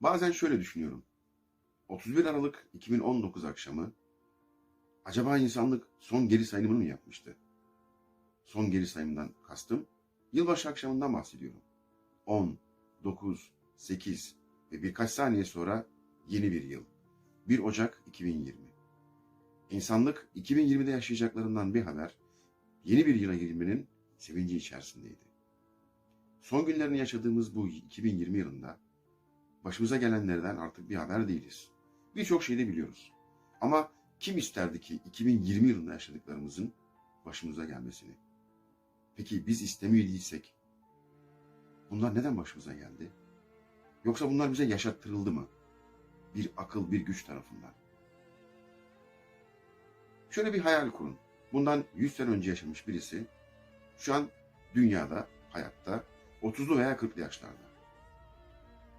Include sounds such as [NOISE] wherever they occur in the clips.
Bazen şöyle düşünüyorum. 31 Aralık 2019 akşamı acaba insanlık son geri sayımını mı yapmıştı? Son geri sayımdan kastım yılbaşı akşamından bahsediyorum. 10, 9, 8 ve birkaç saniye sonra yeni bir yıl. 1 Ocak 2020. İnsanlık 2020'de yaşayacaklarından bir haber yeni bir yıla girmenin sevinci içerisindeydi. Son günlerini yaşadığımız bu 2020 yılında başımıza gelenlerden artık bir haber değiliz. Birçok şeyi de biliyoruz. Ama kim isterdi ki 2020 yılında yaşadıklarımızın başımıza gelmesini? Peki biz istemiyorduk bunlar neden başımıza geldi? Yoksa bunlar bize yaşattırıldı mı? Bir akıl, bir güç tarafından. Şöyle bir hayal kurun. Bundan 100 sene önce yaşamış birisi şu an dünyada, hayatta 30'lu veya 40'lı yaşlarda.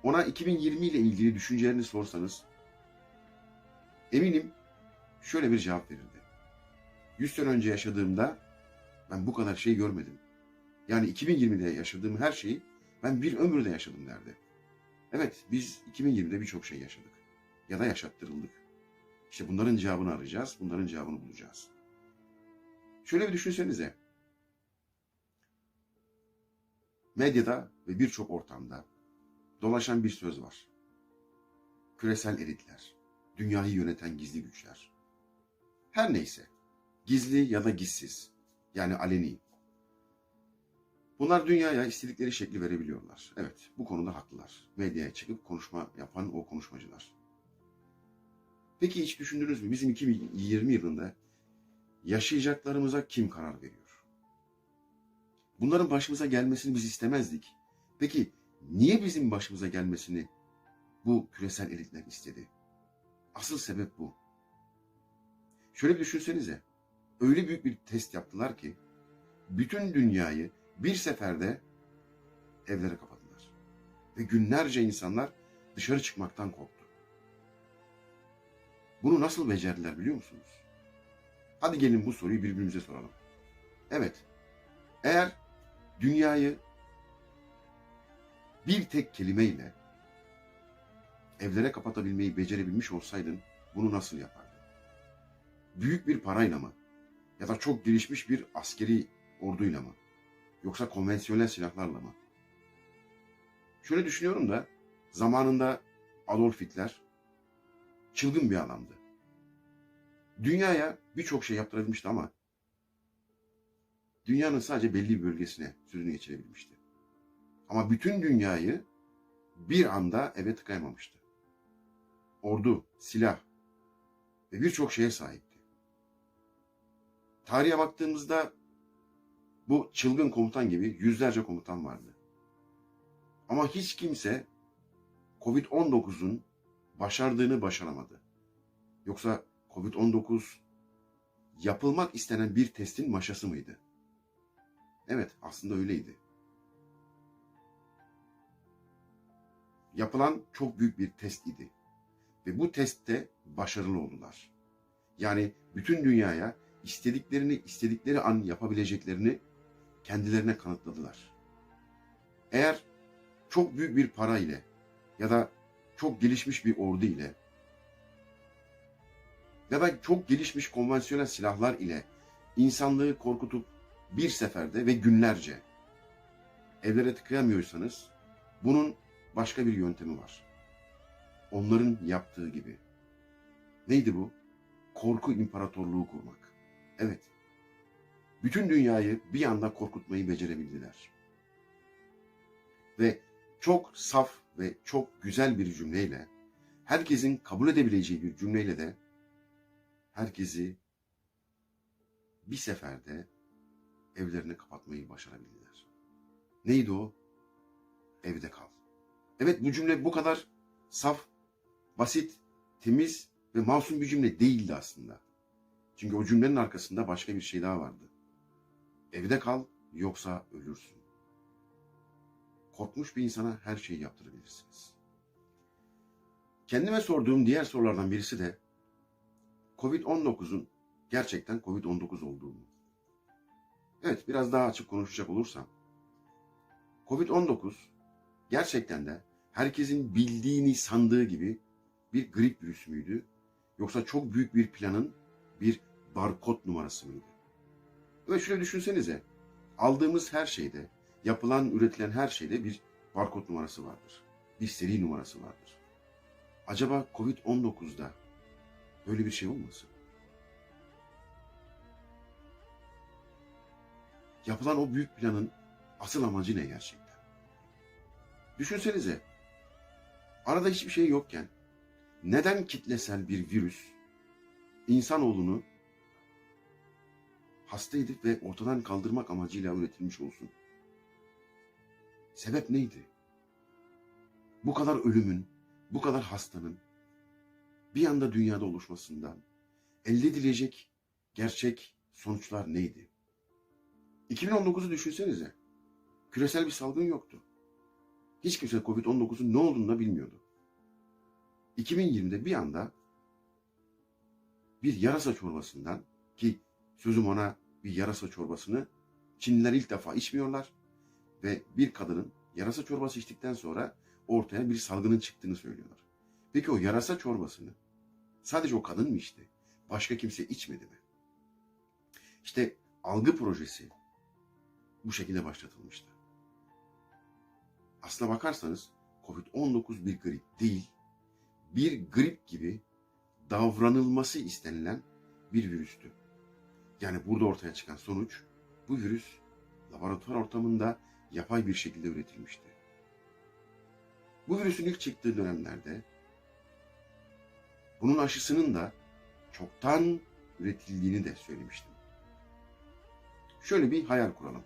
Ona 2020 ile ilgili düşüncelerini sorsanız eminim şöyle bir cevap verirdi. 100 sene önce yaşadığımda ben bu kadar şey görmedim. Yani 2020'de yaşadığım her şeyi ben bir ömürde yaşadım derdi. Evet biz 2020'de birçok şey yaşadık. Ya da yaşattırıldık. İşte bunların cevabını arayacağız, bunların cevabını bulacağız. Şöyle bir düşünsenize. Medyada ve birçok ortamda dolaşan bir söz var. Küresel elitler, dünyayı yöneten gizli güçler. Her neyse, gizli ya da gizsiz, yani aleni. Bunlar dünyaya istedikleri şekli verebiliyorlar. Evet, bu konuda haklılar. Medyaya çıkıp konuşma yapan o konuşmacılar. Peki hiç düşündünüz mü bizim 2020 yılında yaşayacaklarımıza kim karar veriyor? Bunların başımıza gelmesini biz istemezdik. Peki niye bizim başımıza gelmesini bu küresel elitler istedi? Asıl sebep bu. Şöyle bir düşünsenize. Öyle büyük bir test yaptılar ki bütün dünyayı bir seferde evlere kapadılar. Ve günlerce insanlar dışarı çıkmaktan korktu. Bunu nasıl becerdiler biliyor musunuz? Hadi gelin bu soruyu birbirimize soralım. Evet, eğer dünyayı bir tek kelimeyle evlere kapatabilmeyi becerebilmiş olsaydın bunu nasıl yapardın? Büyük bir parayla mı? Ya da çok gelişmiş bir askeri orduyla mı? Yoksa konvansiyonel silahlarla mı? Şöyle düşünüyorum da zamanında Adolf Hitler çılgın bir adamdı. Dünyaya birçok şey yaptırabilmişti ama dünyanın sadece belli bir bölgesine sözünü geçirebilmişti. Ama bütün dünyayı bir anda eve tıkayamamıştı. Ordu, silah ve birçok şeye sahipti. Tarihe baktığımızda bu çılgın komutan gibi yüzlerce komutan vardı. Ama hiç kimse Covid-19'un başardığını başaramadı. Yoksa Covid-19 yapılmak istenen bir testin maşası mıydı? Evet, aslında öyleydi. Yapılan çok büyük bir test idi. Ve bu testte başarılı oldular. Yani bütün dünyaya istediklerini istedikleri an yapabileceklerini kendilerine kanıtladılar. Eğer çok büyük bir para ile ya da çok gelişmiş bir ordu ile ya da çok gelişmiş konvansiyonel silahlar ile insanlığı korkutup bir seferde ve günlerce evlere tıkayamıyorsanız bunun başka bir yöntemi var. Onların yaptığı gibi. Neydi bu? Korku imparatorluğu kurmak. Evet. Bütün dünyayı bir anda korkutmayı becerebildiler. Ve çok saf ve çok güzel bir cümleyle, herkesin kabul edebileceği bir cümleyle de herkesi bir seferde evlerini kapatmayı başarabildiler. Neydi o? Evde kal. Evet bu cümle bu kadar saf, basit, temiz ve masum bir cümle değildi aslında. Çünkü o cümlenin arkasında başka bir şey daha vardı. Evde kal yoksa ölürsün. Korkmuş bir insana her şeyi yaptırabilirsiniz. Kendime sorduğum diğer sorulardan birisi de Covid-19'un gerçekten Covid-19 olduğunu. Evet biraz daha açık konuşacak olursam. Covid-19 gerçekten de herkesin bildiğini sandığı gibi bir grip virüsü müydü? Yoksa çok büyük bir planın bir barkod numarası mıydı? Ve şöyle düşünsenize. Aldığımız her şeyde, yapılan, üretilen her şeyde bir barkod numarası vardır. Bir seri numarası vardır. Acaba Covid-19'da böyle bir şey olmasın? Yapılan o büyük planın asıl amacı ne gerçekten? Düşünsenize. Arada hiçbir şey yokken neden kitlesel bir virüs insanoğlunu hasta edip ve ortadan kaldırmak amacıyla üretilmiş olsun? Sebep neydi? Bu kadar ölümün, bu kadar hastanın bir anda dünyada oluşmasından elde edilecek gerçek sonuçlar neydi? 2019'u düşünsenize. Küresel bir salgın yoktu. Hiç kimse Covid-19'un ne olduğunu da bilmiyordu. 2020'de bir anda bir yarasa çorbasından ki sözüm ona bir yarasa çorbasını Çinliler ilk defa içmiyorlar ve bir kadının yarasa çorbası içtikten sonra ortaya bir salgının çıktığını söylüyorlar. Peki o yarasa çorbasını sadece o kadın mı içti? Başka kimse içmedi mi? İşte algı projesi bu şekilde başlatılmıştı. Aslına bakarsanız Covid-19 bir grip değil, bir grip gibi davranılması istenilen bir virüstü. Yani burada ortaya çıkan sonuç bu virüs laboratuvar ortamında yapay bir şekilde üretilmişti. Bu virüsün ilk çıktığı dönemlerde bunun aşısının da çoktan üretildiğini de söylemiştim. Şöyle bir hayal kuralım.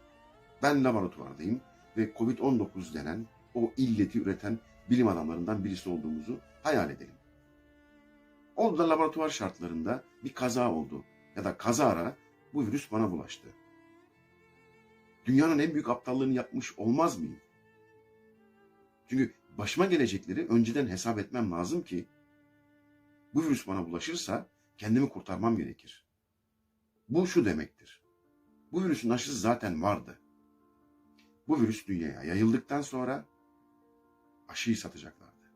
Ben laboratuvardayım ve Covid-19 denen o illeti üreten bilim adamlarından birisi olduğumuzu hayal edelim. Orada laboratuvar şartlarında bir kaza oldu ya da kazara bu virüs bana bulaştı. Dünyanın en büyük aptallığını yapmış olmaz mıyım? Çünkü başıma gelecekleri önceden hesap etmem lazım ki bu virüs bana bulaşırsa kendimi kurtarmam gerekir. Bu şu demektir. Bu virüsün aşısı zaten vardı. Bu virüs dünyaya yayıldıktan sonra aşıyı satacaklardı.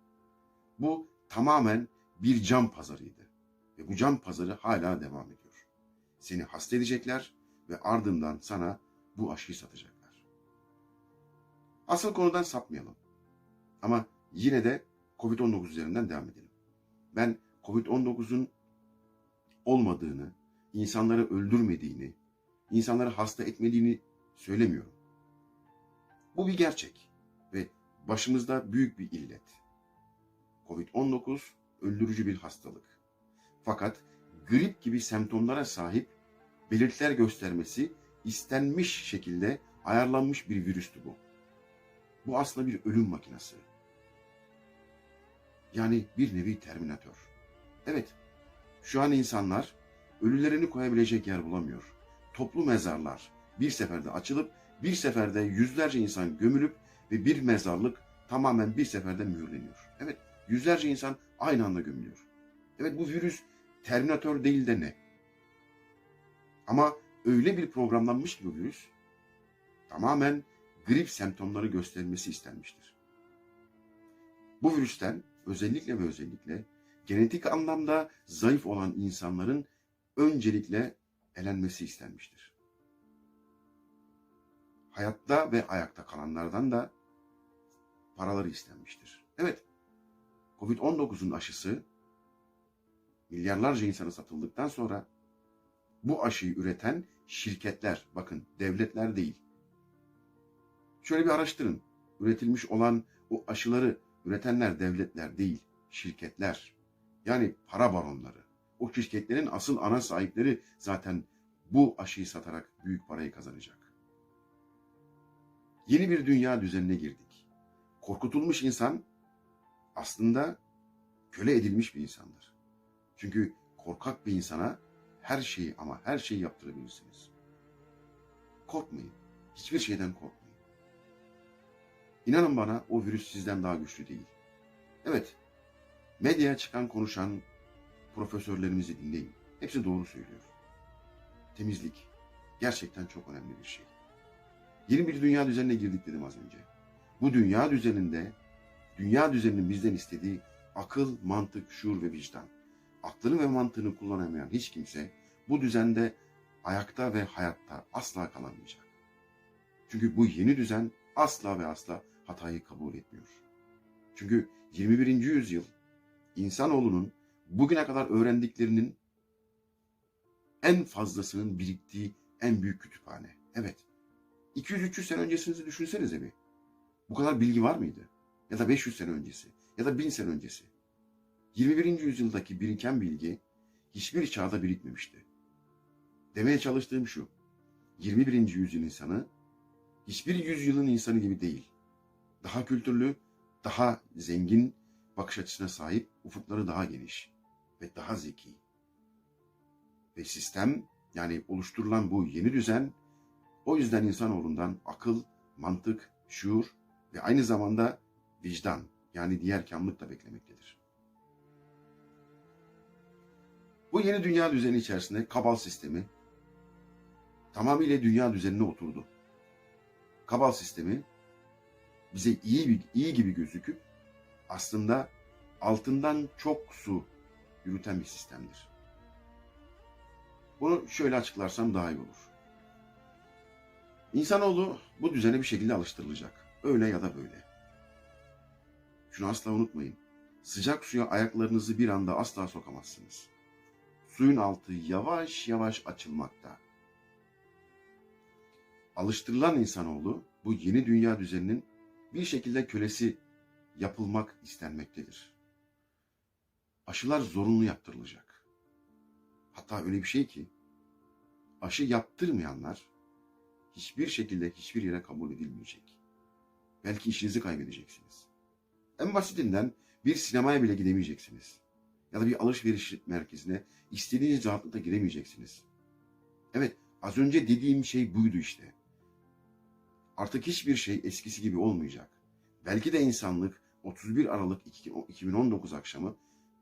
Bu tamamen bir can pazarıydı. Ve bu can pazarı hala devam ediyor. Seni hasta edecekler ve ardından sana bu aşıyı satacaklar. Asıl konudan sapmayalım. Ama yine de Covid-19 üzerinden devam edelim. Ben Covid-19'un olmadığını, insanları öldürmediğini, insanları hasta etmediğini söylemiyorum. Bu bir gerçek ve başımızda büyük bir illet. Covid-19 öldürücü bir hastalık. Fakat grip gibi semptomlara sahip belirtiler göstermesi istenmiş şekilde ayarlanmış bir virüstü bu. Bu aslında bir ölüm makinesi. Yani bir nevi terminatör. Evet, şu an insanlar ölülerini koyabilecek yer bulamıyor. Toplu mezarlar bir seferde açılıp bir seferde yüzlerce insan gömülüp ve bir mezarlık tamamen bir seferde mühürleniyor. Evet, yüzlerce insan aynı anda gömülüyor. Evet bu virüs terminatör değil de ne? Ama öyle bir programlanmış ki bu virüs tamamen grip semptomları göstermesi istenmiştir. Bu virüsten özellikle ve özellikle genetik anlamda zayıf olan insanların öncelikle elenmesi istenmiştir. Hayatta ve ayakta kalanlardan da paraları istenmiştir. Evet, Covid-19'un aşısı milyarlarca insana satıldıktan sonra bu aşıyı üreten şirketler, bakın devletler değil. Şöyle bir araştırın. Üretilmiş olan o aşıları üretenler devletler değil, şirketler. Yani para baronları. O şirketlerin asıl ana sahipleri zaten bu aşıyı satarak büyük parayı kazanacak. Yeni bir dünya düzenine girdik. Korkutulmuş insan aslında köle edilmiş bir insandır. Çünkü korkak bir insana her şeyi ama her şeyi yaptırabilirsiniz. Korkmayın. Hiçbir şeyden korkmayın. İnanın bana o virüs sizden daha güçlü değil. Evet, medyaya çıkan konuşan profesörlerimizi dinleyin. Hepsi doğru söylüyor. Temizlik gerçekten çok önemli bir şey. Yeni bir dünya düzenine girdik dedim az önce. Bu dünya düzeninde dünya düzeninin bizden istediği akıl, mantık, şuur ve vicdan. Aklını ve mantığını kullanamayan hiç kimse bu düzende ayakta ve hayatta asla kalamayacak. Çünkü bu yeni düzen asla ve asla hatayı kabul etmiyor. Çünkü 21. yüzyıl insanoğlunun bugüne kadar öğrendiklerinin en fazlasının biriktiği en büyük kütüphane. Evet. 200-300 sene öncesinizi düşünsenize bir. Bu kadar bilgi var mıydı? Ya da 500 sene öncesi ya da 1000 sene öncesi. 21. yüzyıldaki biriken bilgi hiçbir çağda birikmemişti. Demeye çalıştığım şu. 21. yüzyıl insanı hiçbir yüzyılın insanı gibi değil. Daha kültürlü, daha zengin bakış açısına sahip, ufukları daha geniş ve daha zeki. Ve sistem yani oluşturulan bu yeni düzen o yüzden insanoğlundan akıl, mantık, şuur ve aynı zamanda vicdan yani diğer kamlık da beklemektedir. Bu yeni dünya düzeni içerisinde kabal sistemi tamamıyla dünya düzenine oturdu. Kabal sistemi bize iyi iyi gibi gözüküp aslında altından çok su yürüten bir sistemdir. Bunu şöyle açıklarsam daha iyi olur. İnsanoğlu bu düzene bir şekilde alıştırılacak. Öyle ya da böyle. Şunu asla unutmayın. Sıcak suya ayaklarınızı bir anda asla sokamazsınız. Suyun altı yavaş yavaş açılmakta. Alıştırılan insanoğlu bu yeni dünya düzeninin bir şekilde kölesi yapılmak istenmektedir. Aşılar zorunlu yaptırılacak. Hatta öyle bir şey ki aşı yaptırmayanlar hiçbir şekilde hiçbir yere kabul edilmeyecek. Belki işinizi kaybedeceksiniz. En basitinden bir sinemaya bile gidemeyeceksiniz. Ya da bir alışveriş merkezine istediğiniz rahatlıkla giremeyeceksiniz. Evet, az önce dediğim şey buydu işte. Artık hiçbir şey eskisi gibi olmayacak. Belki de insanlık 31 Aralık 2019 akşamı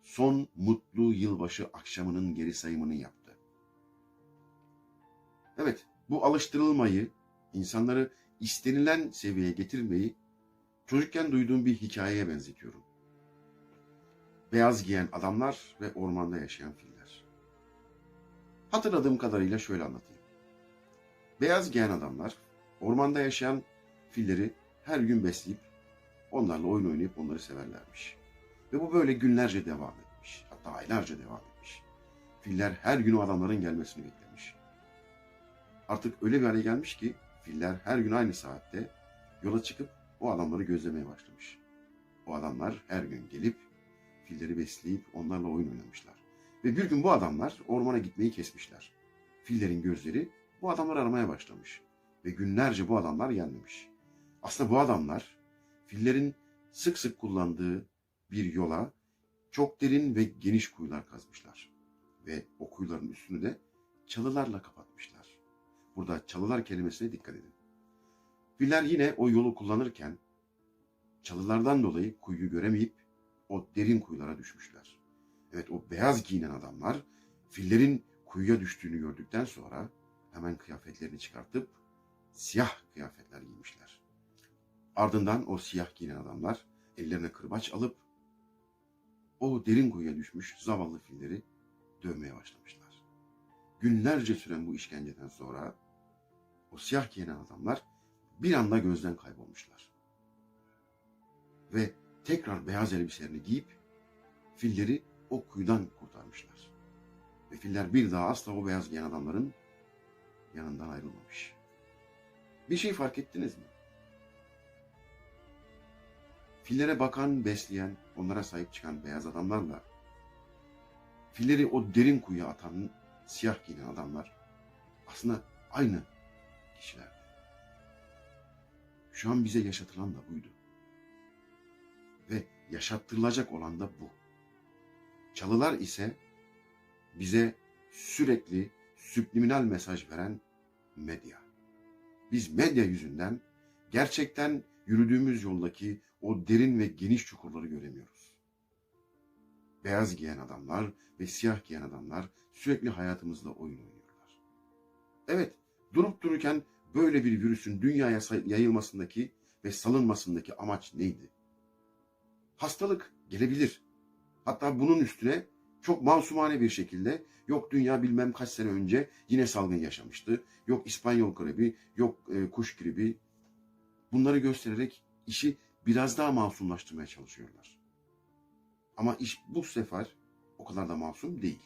son mutlu yılbaşı akşamının geri sayımını yaptı. Evet, bu alıştırılmayı, insanları istenilen seviyeye getirmeyi çocukken duyduğum bir hikayeye benzetiyorum. Beyaz giyen adamlar ve ormanda yaşayan filler. Hatırladığım kadarıyla şöyle anlatayım. Beyaz giyen adamlar ormanda yaşayan filleri her gün besleyip onlarla oyun oynayıp onları severlermiş. Ve bu böyle günlerce devam etmiş. Hatta aylarca devam etmiş. Filler her gün o adamların gelmesini beklemiş. Artık öyle bir hale gelmiş ki filler her gün aynı saatte yola çıkıp o adamları gözlemeye başlamış. O adamlar her gün gelip filleri besleyip onlarla oyun oynamışlar. Ve bir gün bu adamlar ormana gitmeyi kesmişler. Fillerin gözleri bu adamları aramaya başlamış. Ve günlerce bu adamlar gelmemiş. Aslında bu adamlar fillerin sık sık kullandığı bir yola çok derin ve geniş kuyular kazmışlar. Ve o kuyuların üstünü de çalılarla kapatmışlar. Burada çalılar kelimesine dikkat edin. Filler yine o yolu kullanırken çalılardan dolayı kuyuyu göremeyip o derin kuyulara düşmüşler. Evet o beyaz giyinen adamlar fillerin kuyuya düştüğünü gördükten sonra hemen kıyafetlerini çıkartıp siyah kıyafetler giymişler. Ardından o siyah giyinen adamlar ellerine kırbaç alıp o derin kuyuya düşmüş zavallı filleri dövmeye başlamışlar. Günlerce süren bu işkenceden sonra o siyah giyinen adamlar bir anda gözden kaybolmuşlar. Ve tekrar beyaz elbiselerini giyip filleri o kuyudan kurtarmışlar. Ve filler bir daha asla o beyaz giyen adamların yanından ayrılmamış. Bir şey fark ettiniz mi? Fillere bakan, besleyen, onlara sahip çıkan beyaz adamlarla filleri o derin kuyuya atan siyah giyinen adamlar aslında aynı kişilerdi. Şu an bize yaşatılan da buydu. Ve yaşattırılacak olan da bu. Çalılar ise bize sürekli subliminal mesaj veren medya. Biz medya yüzünden gerçekten yürüdüğümüz yoldaki o derin ve geniş çukurları göremiyoruz. Beyaz giyen adamlar ve siyah giyen adamlar sürekli hayatımızla oyun oynuyorlar. Evet, durup dururken böyle bir virüsün dünyaya yayılmasındaki ve salınmasındaki amaç neydi? Hastalık gelebilir. Hatta bunun üstüne çok masumane bir şekilde yok dünya bilmem kaç sene önce yine salgın yaşamıştı. Yok İspanyol gribi, yok e, kuş gribi. Bunları göstererek işi biraz daha masumlaştırmaya çalışıyorlar. Ama iş bu sefer o kadar da masum değil.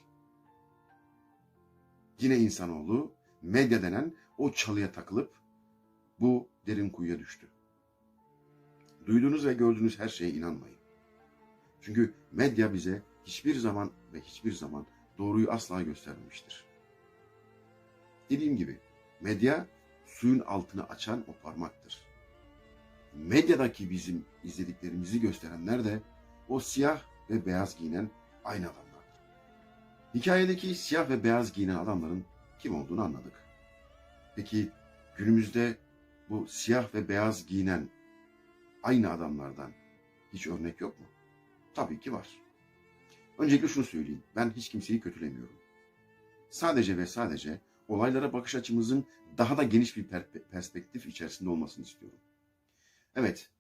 Yine insanoğlu medya denen o çalıya takılıp bu derin kuyuya düştü. Duyduğunuz ve gördüğünüz her şeye inanmayın. Çünkü medya bize hiçbir zaman ve hiçbir zaman doğruyu asla göstermemiştir. Dediğim gibi medya suyun altını açan o parmaktır. Medyadaki bizim izlediklerimizi gösterenler de o siyah ve beyaz giyinen aynı adamlardır. Hikayedeki siyah ve beyaz giyinen adamların kim olduğunu anladık. Peki günümüzde bu siyah ve beyaz giyinen aynı adamlardan hiç örnek yok mu? Tabii ki var. Öncelikle şunu söyleyeyim. Ben hiç kimseyi kötülemiyorum. Sadece ve sadece olaylara bakış açımızın daha da geniş bir per- perspektif içerisinde olmasını istiyorum. Evet,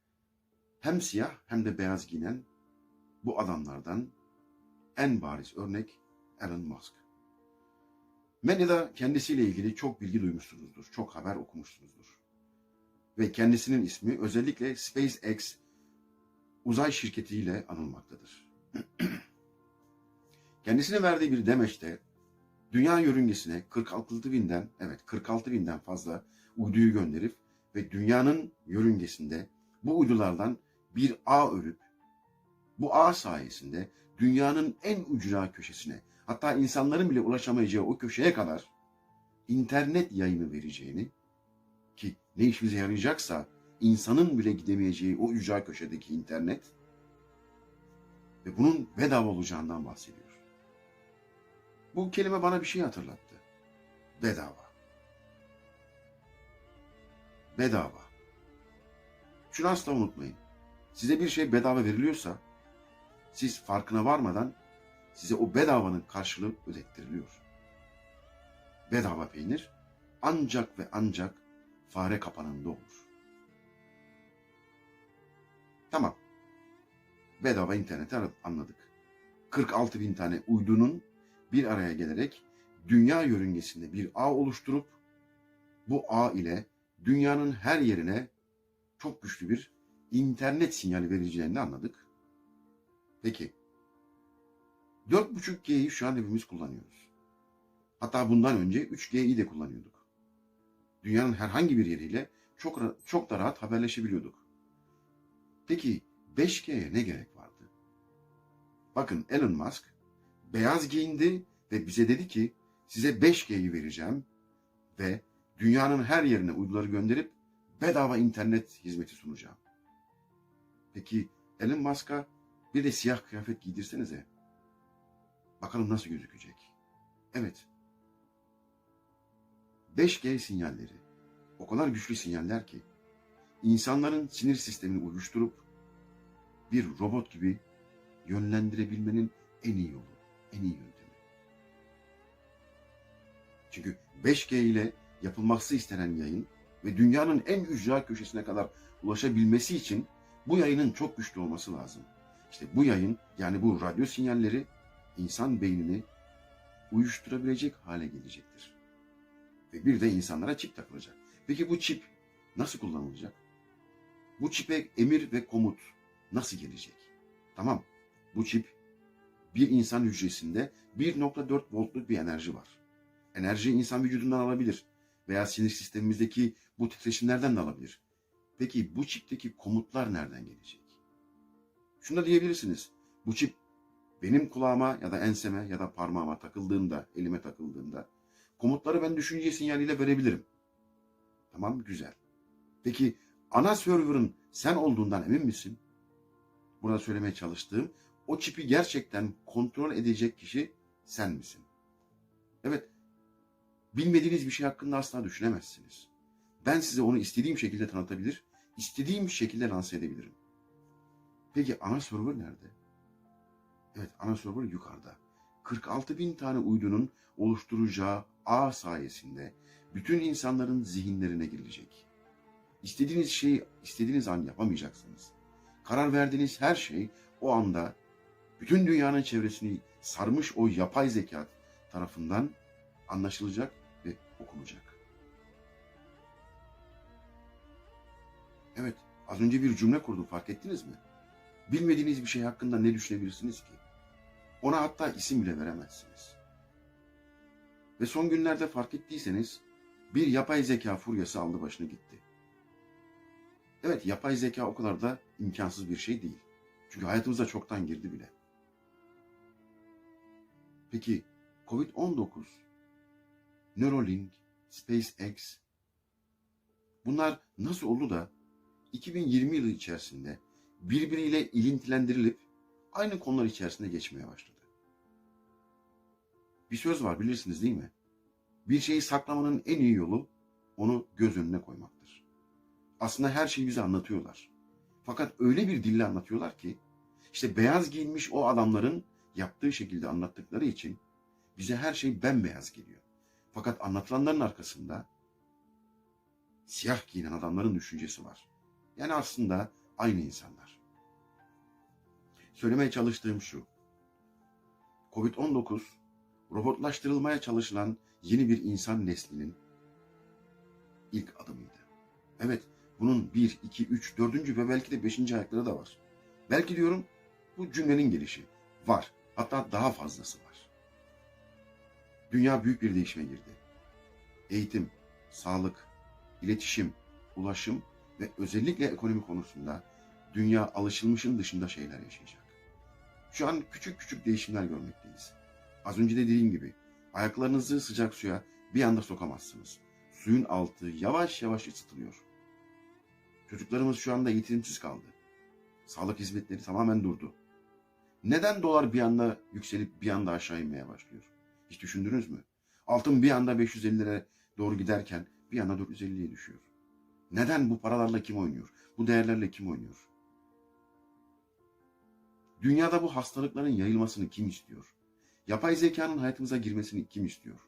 hem siyah hem de beyaz giyinen bu adamlardan en bariz örnek Elon Musk. Medyada kendisiyle ilgili çok bilgi duymuşsunuzdur, çok haber okumuşsunuzdur. Ve kendisinin ismi özellikle SpaceX uzay şirketiyle anılmaktadır. [CLEARS THROAT] Kendisine verdiği bir demeçte dünya yörüngesine 46 binden, evet 46 binden fazla uyduyu gönderip ve dünyanın yörüngesinde bu uydulardan bir ağ örüp bu ağ sayesinde dünyanın en ucuna köşesine hatta insanların bile ulaşamayacağı o köşeye kadar internet yayını vereceğini ki ne işimize yarayacaksa insanın bile gidemeyeceği o ücra köşedeki internet ve bunun bedava olacağından bahsediyor. Bu kelime bana bir şey hatırlattı. Bedava. Bedava. Şunu asla unutmayın. Size bir şey bedava veriliyorsa siz farkına varmadan size o bedavanın karşılığı ödettiriliyor. Bedava peynir ancak ve ancak fare kapanında olur. Tamam. Bedava interneti anladık. 46 bin tane uydunun bir araya gelerek dünya yörüngesinde bir ağ oluşturup bu ağ ile dünyanın her yerine çok güçlü bir internet sinyali vereceğini anladık. Peki 4.5G'yi şu an hepimiz kullanıyoruz. Hatta bundan önce 3G'yi de kullanıyorduk. Dünyanın herhangi bir yeriyle çok çok da rahat haberleşebiliyorduk. Peki 5G'ye ne gerek vardı? Bakın Elon Musk beyaz giyindi ve bize dedi ki size 5G'yi vereceğim ve dünyanın her yerine uyduları gönderip bedava internet hizmeti sunacağım. Peki Elon Musk'a bir de siyah kıyafet giydirsenize. Bakalım nasıl gözükecek. Evet. 5G sinyalleri o kadar güçlü sinyaller ki insanların sinir sistemini uyuşturup bir robot gibi yönlendirebilmenin en iyi yolu, en iyi yöntemi. Çünkü 5G ile yapılması istenen yayın ve dünyanın en ücra köşesine kadar ulaşabilmesi için bu yayının çok güçlü olması lazım. İşte bu yayın yani bu radyo sinyalleri insan beynini uyuşturabilecek hale gelecektir. Ve bir de insanlara çip takılacak. Peki bu çip nasıl kullanılacak? Bu çipe emir ve komut nasıl gelecek? Tamam, bu çip bir insan hücresinde 1.4 voltluk bir enerji var. Enerjiyi insan vücudundan alabilir veya sinir sistemimizdeki bu titreşimlerden de alabilir. Peki bu çipteki komutlar nereden gelecek? Şunu da diyebilirsiniz. Bu çip benim kulağıma ya da enseme ya da parmağıma takıldığında, elime takıldığında komutları ben düşünce sinyaliyle verebilirim. Tamam güzel. Peki ana server'ın sen olduğundan emin misin? Burada söylemeye çalıştığım o çipi gerçekten kontrol edecek kişi sen misin? Evet. Bilmediğiniz bir şey hakkında asla düşünemezsiniz. Ben size onu istediğim şekilde tanıtabilir, istediğim şekilde lanse edebilirim. Peki ana server nerede? Evet ana server yukarıda. 46 bin tane uydunun oluşturacağı ağ sayesinde bütün insanların zihinlerine girilecek. İstediğiniz şeyi istediğiniz an yapamayacaksınız. karar verdiğiniz her şey o anda bütün dünyanın çevresini sarmış o yapay zeka tarafından anlaşılacak ve okunacak. Evet, az önce bir cümle kurdum fark ettiniz mi? Bilmediğiniz bir şey hakkında ne düşünebilirsiniz ki? Ona hatta isim bile veremezsiniz. Ve son günlerde fark ettiyseniz bir yapay zeka furyası aldı başını gitti. Evet yapay zeka o kadar da imkansız bir şey değil. Çünkü hayatımıza çoktan girdi bile. Peki Covid-19, Neuralink, SpaceX bunlar nasıl oldu da 2020 yılı içerisinde birbiriyle ilintilendirilip aynı konular içerisinde geçmeye başladı? Bir söz var bilirsiniz değil mi? Bir şeyi saklamanın en iyi yolu onu göz önüne koymaktır. Aslında her şeyi bize anlatıyorlar. Fakat öyle bir dille anlatıyorlar ki işte beyaz giyinmiş o adamların yaptığı şekilde anlattıkları için bize her şey bembeyaz geliyor. Fakat anlatılanların arkasında siyah giyinen adamların düşüncesi var. Yani aslında aynı insanlar. Söylemeye çalıştığım şu. Covid-19 robotlaştırılmaya çalışılan yeni bir insan neslinin ilk adımıydı. Evet, bunun bir, iki, üç, dördüncü ve belki de beşinci ayakları da var. Belki diyorum bu cümlenin gelişi var. Hatta daha fazlası var. Dünya büyük bir değişime girdi. Eğitim, sağlık, iletişim, ulaşım ve özellikle ekonomi konusunda dünya alışılmışın dışında şeyler yaşayacak. Şu an küçük küçük değişimler görmekteyiz. Az önce de dediğim gibi ayaklarınızı sıcak suya bir anda sokamazsınız. Suyun altı yavaş yavaş ısıtılıyor. Çocuklarımız şu anda eğitimsiz kaldı. Sağlık hizmetleri tamamen durdu. Neden dolar bir anda yükselip bir anda aşağı inmeye başlıyor? Hiç düşündünüz mü? Altın bir anda 550'lere doğru giderken bir anda 450'ye düşüyor. Neden bu paralarla kim oynuyor? Bu değerlerle kim oynuyor? Dünyada bu hastalıkların yayılmasını kim istiyor? Yapay zekanın hayatımıza girmesini kim istiyor?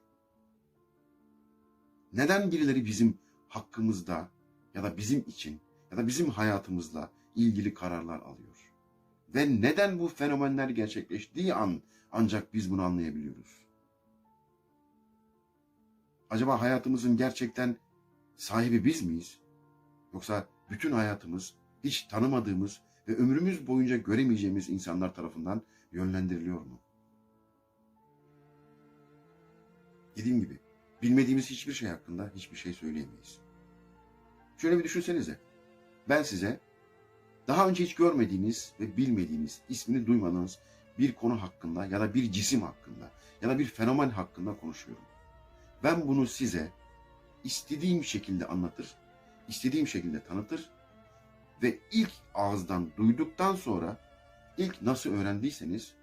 Neden birileri bizim hakkımızda ya da bizim için ya da bizim hayatımızla ilgili kararlar alıyor? Ve neden bu fenomenler gerçekleştiği an ancak biz bunu anlayabiliyoruz? Acaba hayatımızın gerçekten sahibi biz miyiz? Yoksa bütün hayatımız hiç tanımadığımız ve ömrümüz boyunca göremeyeceğimiz insanlar tarafından yönlendiriliyor mu? Dediğim gibi bilmediğimiz hiçbir şey hakkında hiçbir şey söyleyemeyiz. Şöyle bir düşünsenize. Ben size daha önce hiç görmediğiniz ve bilmediğiniz, ismini duymadığınız bir konu hakkında ya da bir cisim hakkında ya da bir fenomen hakkında konuşuyorum. Ben bunu size istediğim şekilde anlatır, istediğim şekilde tanıtır ve ilk ağızdan duyduktan sonra ilk nasıl öğrendiyseniz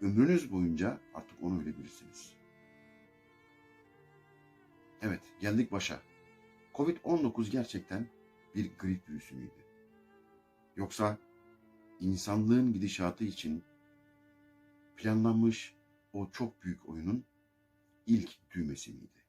ömrünüz boyunca artık onu öyle bilirsiniz. Evet, geldik başa. Covid-19 gerçekten bir grip virüsü müydü? Yoksa insanlığın gidişatı için planlanmış o çok büyük oyunun ilk düğmesi miydi?